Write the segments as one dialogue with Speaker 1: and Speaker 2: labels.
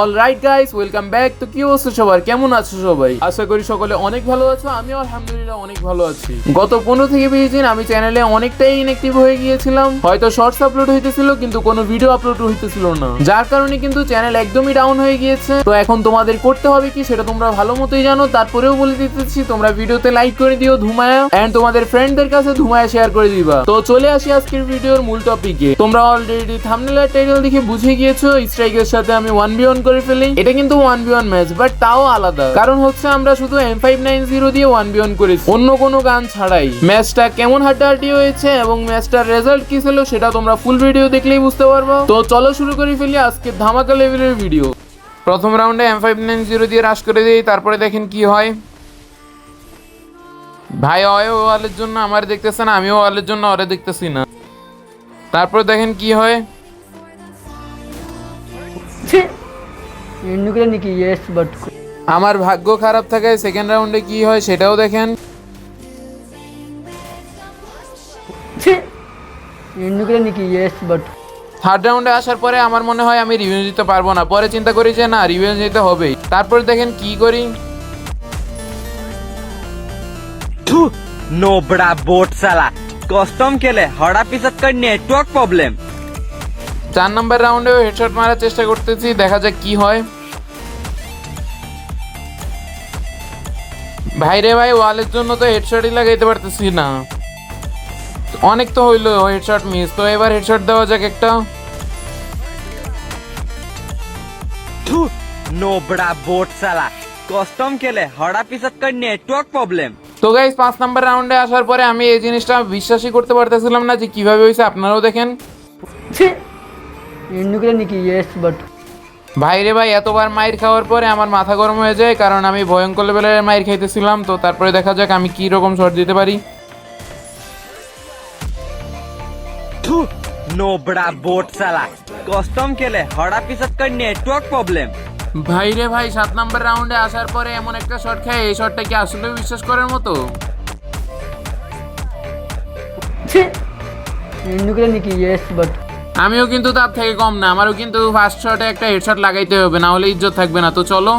Speaker 1: All right guys welcome back তো কি অবস্থা সবার? কেমন আছো সবাই? আশা করি সকলে অনেক ভালো আছো, আমিও আলহামদুলিল্লাহ অনেক ভালো আছি। গত পনেরো থেকে বিশ দিন আমি চ্যানেলে অনেকটাই ইনঅ্যাক্টিভ হয়ে গিয়েছিলাম। হয়তো শর্টস আপলোড হইতেছিল, কিন্তু কোনো ভিডিও আপলোড হইতেছিল না। যার কারণে কিন্তু চ্যানেল একদমই ডাউন হয়ে গিয়েছে। তো এখন তোমাদের করতে হবে কি, সেটা তোমরা ভালো মতোই জানো। তারপরেও বলে দিতেছি, তোমরা ভিডিওতে লাইক করে দিও ধুমায়া। এন্ড তোমাদের ফ্রেন্ডদের কাছে ধুমায়া শেয়ার করে দিবা। তো চলে আসি আজকের ভিডিওর মূল টপিকে তোমরা অলরেডি থাম্বনেল আর টাইটেল দেখে বুঝে গিয়েছো স্ট্রাইকের সাথে আমি ওয়ান বি ওয়ান করে ফেলি এটা কিন্তু one B one match but তাও আলাদা। কারণ হচ্ছে আমরা শুধু এম ফাইভ নাইন জিরো দিয়ে ওয়ান বি ওয়ান করেছি। অন্য কোনো গান ছাড়াই। ম্যাচটা কেমন হাড্ডাহাড্ডি হয়েছে এবং ম্যাচটার রেজাল্ট কি ছিল সেটা তোমরা ফুল ভিডিও দেখলেই বুঝতে পারব। তো চলো শুরু করে ফেলি আজকে ধামাকা লেভেলের ভিডিও প্রথম রাউন্ডে এম ফাইভ নাইন জিরো দিয়ে রাশ করে দিই তারপরে দেখেন কি হয়। ভাই অয় ওয়ালের জন্য আমার দেখতেছে না আমিও ওয়ালের জন্য ওরে দেখতেছি না। তারপরে দেখেন কি হয়।
Speaker 2: ఎందుకులే నీకు ఇయర్స్
Speaker 1: আমার ভাগ্য খারাপ থাকায় সেকেন্ড রাউন্ডে কি হয় সেটাও দেখেন।
Speaker 2: ఎందుకులే నీకు ఇయర్స్ పట్టుకు
Speaker 1: থার্ড রাউন্ডে আসার পরে আমার মনে হয় আমি রিভেঞ্জ নিতে পারব না। পরে চিন্তা করি যে না রিভেঞ্জ নিতে হবেই। তারপর দেখেন কি করি।
Speaker 3: নোবড়া বোট সালা কস্টম কেলে হড়া পিছত নেটওয়ার্ক প্রবলেম
Speaker 1: চার নম্বর রাউন্ডেও হেডশট মারার চেষ্টা করতেছি দেখা যাক কি হয়। ভাই রে ভাই ওয়ালের জন্য তো হেডশটই লাগাইতে পারতেছি না। অনেক তো হইল হেডশট মিস তো এবার হেডশট দেওয়া যাক একটা।
Speaker 3: নোবড়া বোট সালা। কস্টম খেলে হড়া পিসাত কর নেটওয়ার্ক প্রবলেম
Speaker 1: তো গাইস পাঁচ নাম্বার রাউন্ডে আসার পরে আমি এই জিনিসটা বিশ্বাসই করতে পারতেছিলাম না যে কীভাবে হয়েছে আপনারাও দেখেন।
Speaker 2: এমনি নাকি ইয়েস বাট
Speaker 1: ভাই রে ভাই এতবার মায়ের খাওয়ার পরে আমার মাথা গরম হয়ে যায় কারণ আমি ভয়ঙ্কর লেভেলের মায়ের খাইতেছিলাম তো তারপরে দেখা যাক আমি কি রকম শট দিতে পারি।
Speaker 3: নোবড়া বোট সালা। কস্টম খেলে হড়া পিসাত কর নেটওয়ার্ক প্রবলেম
Speaker 1: ভাই রে ভাই সাত নম্বর রাউন্ডে আসার পরে এমন একটা শট খায় এই শটটা কি আসলে বিশ্বাস করার মতো?
Speaker 2: ఎందుకు నీకు ఇయర్స్ బట్
Speaker 1: আমিও কিন্তু তার থেকে কম না আমারও কিন্তু ফার্স্ট শটে একটা হেডশট লাগাইতে হবে না হলে ইজ্জত থাকবে না তো চলো।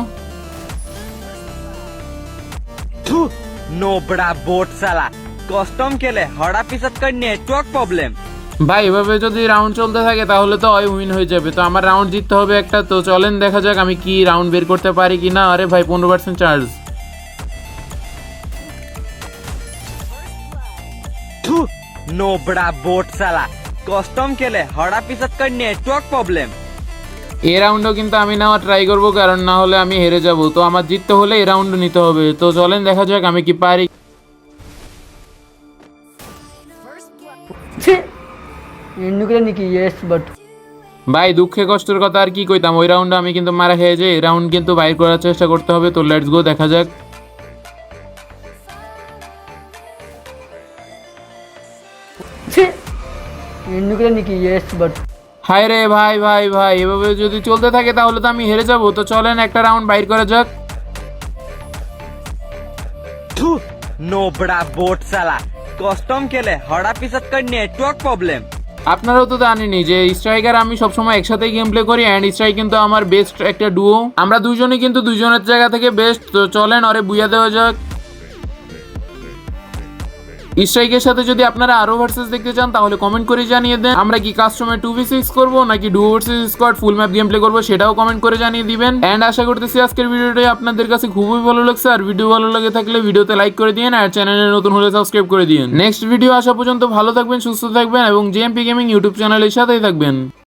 Speaker 3: নোবড়া বোট সালা। কাস্টম খেলে হড়া পিসাত কর নেটওয়ার্ক প্রবলেম
Speaker 1: ভাই এভাবে যদি রাউন্ড চলতে থাকে তাহলে তো অয় উইন হয়ে যাবে। তো আমার রাউন্ড জিততে হবে একটা তো চলেন দেখা যাক আমি কি রাউন্ড বের করতে পারি কি না আরে ভাই পনেরো পার্সেন্ট চার্জ
Speaker 3: নোবড়া বোট সালা। কস্টম খেলে হড়া পিসাতকার নেটওয়ার্ক প্রবলেম
Speaker 1: এ রাউন্ডও কিন্তু আমি নেওয়া ট্রাই করব কারণ না হলে আমি হেরে যাব। তো আমার জিততে হলে এ রাউন্ড নিতে হবে। তো চলেন দেখা যাক আমি কি পারি। ভাই দুঃখে কষ্টের কথা আর কি কইতাম? ওই রাউন্ড আমি কিন্তু মারা খেয়ে যাই। রাউন্ড কিন্তু বাইর করার চেষ্টা করতে হবে। তো লেটস গো দেখা যাক।
Speaker 2: ইন্ডুকে নাকি ইয়েস বাট
Speaker 1: হায় রে ভাই ভাই ভাই এভাবে যদি চলতে থাকে তাহলে তো আমি হেরে যাব। তো চলেন একটা রাউন্ড বাইর করা যাক।
Speaker 3: নোবড়া বোট সালা কাস্টম খেলে হড়া পিসাত কর নেটওয়ার্ক প্রবলেম
Speaker 1: আপনারাও তো জানেনি যে স্ট্রাইকার আমি সবসময় একসাথে গেম প্লে করি অ্যান্ড স্ট্রাইক কিন্তু আমার বেস্ট একটা ডুও আমরা দুজনে কিন্তু দুজনের জায়গা থেকে বেস্ট তো চলেন অরে বুঝা দেওয়া যাক। স্ট্রাইকের সাথে যদি আপনারা আরও ভার্সেস দেখতে চান, তাহলে কমেন্ট করে জানিয়ে দেন। আমরা কি কাস্টমার টু ভি সিক্স করব, নাকি duo versus squad full map game play করব, সেটাও কমেন্ট করে জানিয়ে দিবেন। অ্যান্ড আশা করতেছি আজকের ভিডিওটাই আপনাদের কাছে খুবই ভালো লাগছে। আর ভিডিও ভালো লাগে থাকলে ভিডিওতে লাইক করে দিন আর চ্যানেলে নতুন হলে সাবস্ক্রাইব করে দিন নেক্সট ভিডিও আসা পর্যন্ত ভালো থাকবেন, সুস্থ থাকবেন, এবং জেএমপি গেমিং ইউটিউব চ্যানেলের সাথেই থাকবেন।